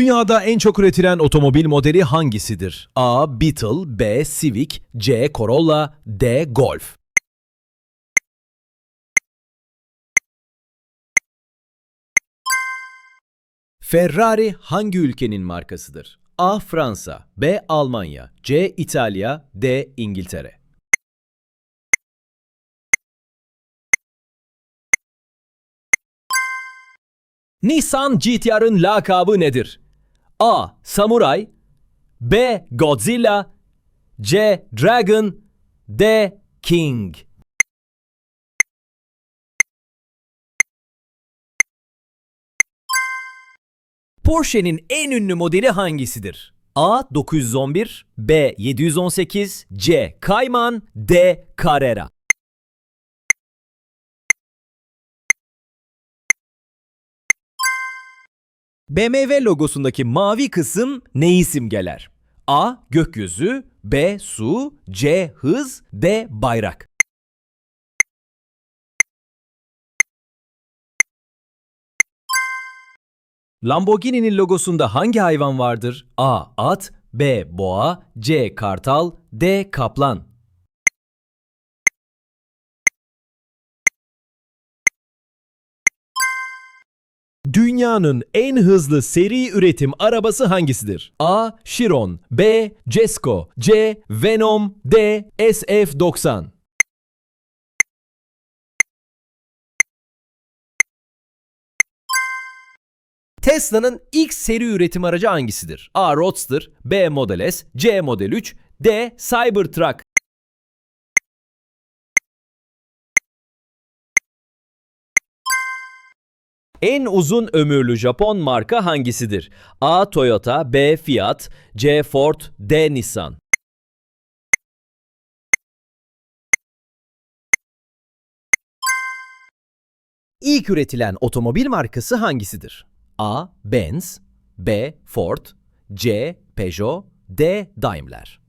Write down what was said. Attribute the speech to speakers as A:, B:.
A: Dünyada en çok üretilen otomobil modeli hangisidir? A. Beetle B. Civic C. Corolla D. Golf Ferrari hangi ülkenin markasıdır? A. Fransa B. Almanya C. İtalya D. İngiltere Nissan GT-R'ın lakabı nedir? A. Samuray B. Godzilla C. Dragon D. King Porsche'nin en ünlü modeli hangisidir? A. 911 B. 718 C. Cayman D. Carrera BMW logosundaki mavi kısım neyi simgeler? A. Gökyüzü B. Su C. Hız D. Bayrak Lamborghini'nin logosunda hangi hayvan vardır? A. At B. Boğa C. Kartal D. Kaplan Dünyanın en hızlı seri üretim arabası hangisidir? A. Chiron B. Jesko C. Venom D. SF90 Tesla'nın ilk seri üretim aracı hangisidir? A. Roadster B. Model S C. Model 3 D. Cybertruck En uzun ömürlü Japon marka hangisidir? A. Toyota B. Fiat C. Ford D. Nissan İlk üretilen otomobil markası hangisidir? A. Benz B. Ford C. Peugeot D. Daimler